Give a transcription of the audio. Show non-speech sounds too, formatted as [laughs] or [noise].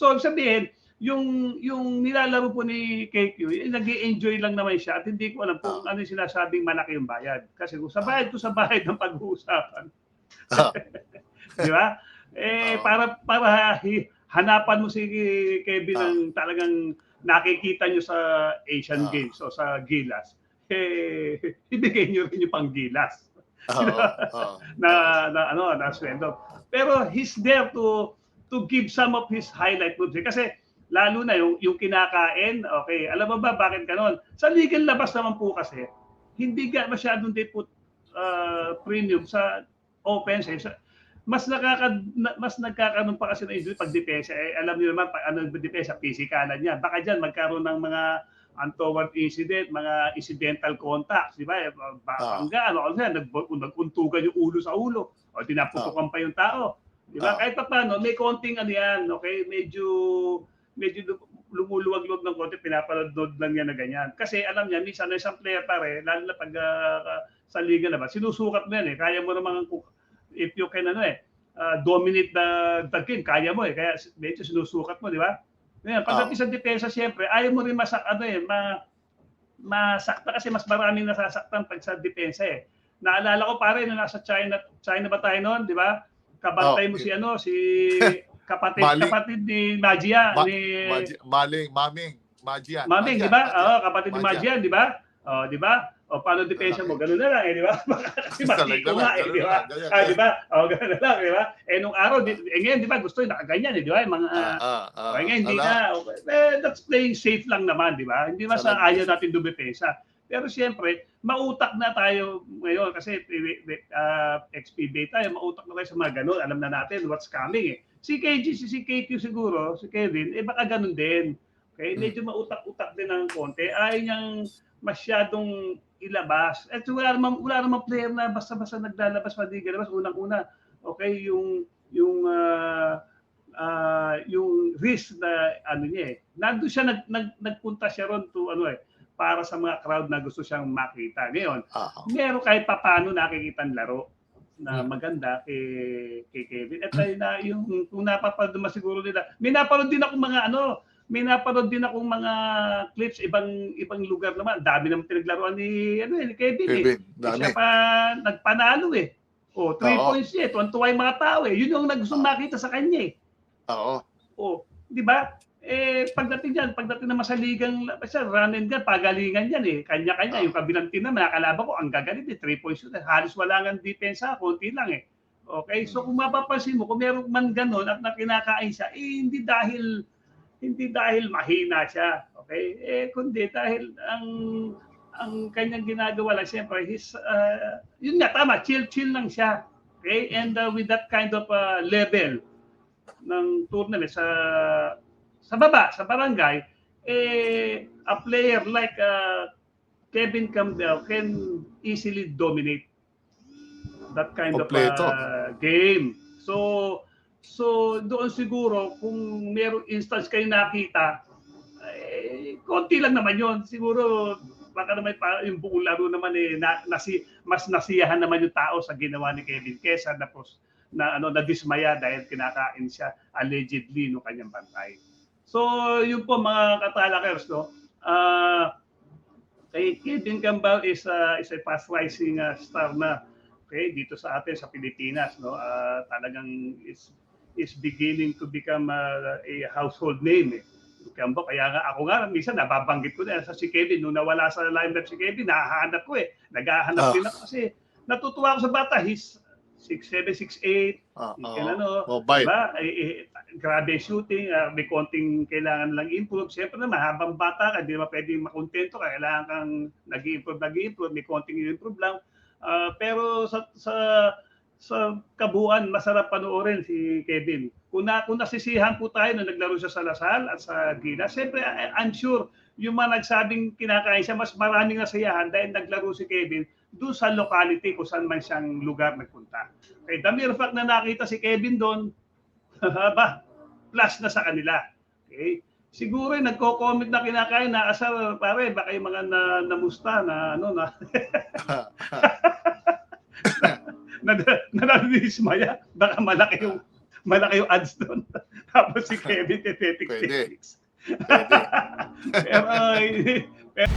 So, sabihin, yung yung nilalaro po ni KQ, eh, nag enjoy lang naman siya at hindi ko alam kung ano yung sinasabing malaki yung bayad. Kasi kung sa bayad to sa bayad ng pag-uusapan. Ah. [laughs] Di ba? Eh, para, para hanapan mo si Kevin Ah. ng talagang nakikita nyo sa Asian Ah. Games o sa Gilas, eh, [laughs] ibigay nyo rin yung pang-Gilas [laughs] Oo, oo. na, na ano na sweldo. Pero he's there to to give some of his highlight moves. eh. Kasi lalo na yung yung kinakain, okay, alam mo ba bakit kanon? Sa legal labas naman po kasi hindi ga masyadong they put uh, premium sa offense. Eh. Sa- mas nakaka na- mas nagkakaroon pa kasi ng injury pag depensa. Eh, alam niyo naman pag ano depensa, pisikalan niya. Baka diyan magkaroon ng mga untoward incident, mga incidental contacts, di ba? Eh, Ah. Bangga, ano, ano yan, nag, naguntugan yung ulo sa ulo, o tinaputukan pa yung tao. Di ba? Ah. Kahit pa paano, may konting ano yan, okay? Medyo, medyo lu- lumuluwag-luwag ng konti, pinapanood lang yan na ganyan. Kasi alam niya, minsan na isang player pare, lalo na pag ah, sa liga naman, sinusukat mo yan eh. Kaya mo naman, if you can ano eh, ah, dominate the, the game, kaya mo eh. Kaya medyo sinusukat mo, di ba? Ngayon, pagdating sa depensa, siyempre, ayaw mo rin masak, ano eh, ma, masakta kasi mas maraming nasasaktan pag sa depensa eh. Naalala ko pare nung nasa China, China ba tayo noon, di ba? Kabantay Oh, mo si ano, si [laughs] kapatid Mali. kapatid ni Magia, Ma- ni Maji- Maling, Maming, Magian. Maming, di ba? Oo, kapatid ni Magian. Magia, di ba? Oh, di ba? O paano depensa mo? Ganun na lang eh, di ba? [laughs] Kasi matiko nga eh, di ba? Ah, di ba? Oh, ganun na lang, di ba? Eh nung araw, di, eh ngayon, di ba? Gusto yung nakaganyan eh, di ba? Yung mga Ah, ah, ah. Okay, ngayon, hindi na. Eh, that's playing safe lang naman, di ba? Hindi mas ayaw natin dumipesa. Pero siyempre, mautak na tayo ngayon kasi uh, XP tayo, mautak na tayo sa mga ganun. Alam na natin what's coming eh. Si KG, si, si KQ siguro, si Kevin, eh baka ganun din. Okay, Hmm. medyo mautak-utak din ng konti. Ayaw niyang masyadong ilabas. At wala namang, wala namang player na basta-basta naglalabas, hindi labas. Unang-una, okay, yung yung ah, ah, yung risk na ano niya eh. Nandun siya nag, nag, nagpunta siya ron to ano eh para sa mga crowd na gusto siyang makita. Ngayon, Ah, meron kahit papaano nakikita ang laro na Hmm. maganda kay, kay Kevin. At ay na yung kung napapanood naman siguro nila. May napanood din ako mga ano, may napanood din akong mga clips ibang ibang lugar naman. Dami naman pinaglaruan ni ano eh, ni Kevin. eh. Kevin, dami. Siya pa nagpanalo eh. O, three Oo. points niya. eh. Tuwan-tuwa yung mga tao eh. Yun yung nagustong makita sa kanya eh. Oo. O, di ba? Eh, pagdating dyan, pagdating naman sa ligang, basta run and gun, pagalingan yan eh. Kanya-kanya. Yung kabilang team naman, nakalaban ko, ang gagalit eh. Three points yun. Halos wala nga depensa, konti lang eh. Okay, so kung mapapansin mo, kung meron man ganun at nakinakain siya, eh, hindi dahil hindi dahil mahina siya. Okay? Eh, kundi dahil ang ang kanyang ginagawa lang, siyempre, his, uh, yun nga, tama, chill-chill lang siya. Okay? And uh, with that kind of uh, level ng tournament sa sa baba, sa barangay, eh, a player like uh, Kevin Campbell can easily dominate that kind Kompleto. of uh, game. So, so doon siguro kung merong instance kayo nakita, eh, konti lang naman yon Siguro baka naman pa, yung buong laro naman eh na, nasi, mas nasiyahan naman yung tao sa ginawa ni Kevin kesa na na ano na dismaya dahil kinakain siya allegedly no kanyang bantay. So, yun po mga katalakers no. Ah kay Kevin Campbell is a, is a fast rising uh, star na okay dito sa atin sa Pilipinas no. Ah, talagang is is beginning to become uh, a household name eh. Kambo, kaya nga ako nga minsan nababanggit ko na sa si Kevin nung nawala sa lineup si Kevin, nahahanap ko eh. Naghahanap Ah. din ako kasi natutuwa ako sa bata. He's 6'7", 6'8", Ah, He oo. can ano, diba? Eh, eh, grabe shooting, ah, may konting kailangan lang improve. Siyempre na mahabang bata ka, di ba pwedeng makontento ka, kailangan kang nag-improve, nag-improve, may konting improve lang. Ah, pero sa, sa sa kabuuan, masarap panoorin si Kevin. Kung, na, kung nasisihan po tayo na naglaro siya sa Lasal at sa Gilas, siyempre I'm sure yung mga nagsabing kinakain siya, mas maraming nasiyahan dahil naglaro si Kevin doon sa locality kung saan man siyang lugar nagpunta. Okay, the mere fact na nakita si Kevin doon, [laughs] ba, plus na sa kanila. Okay? Siguro yung nagko-comment na kinakain na asar pare baka yung mga na, namusta na ano na [laughs] [laughs] na, na, na, baka malaki yung malaki yung ads doon. [laughs] Tapos si Kevin, Pwede. tetetik-tetik. [laughs] Pwede. Pero, eh,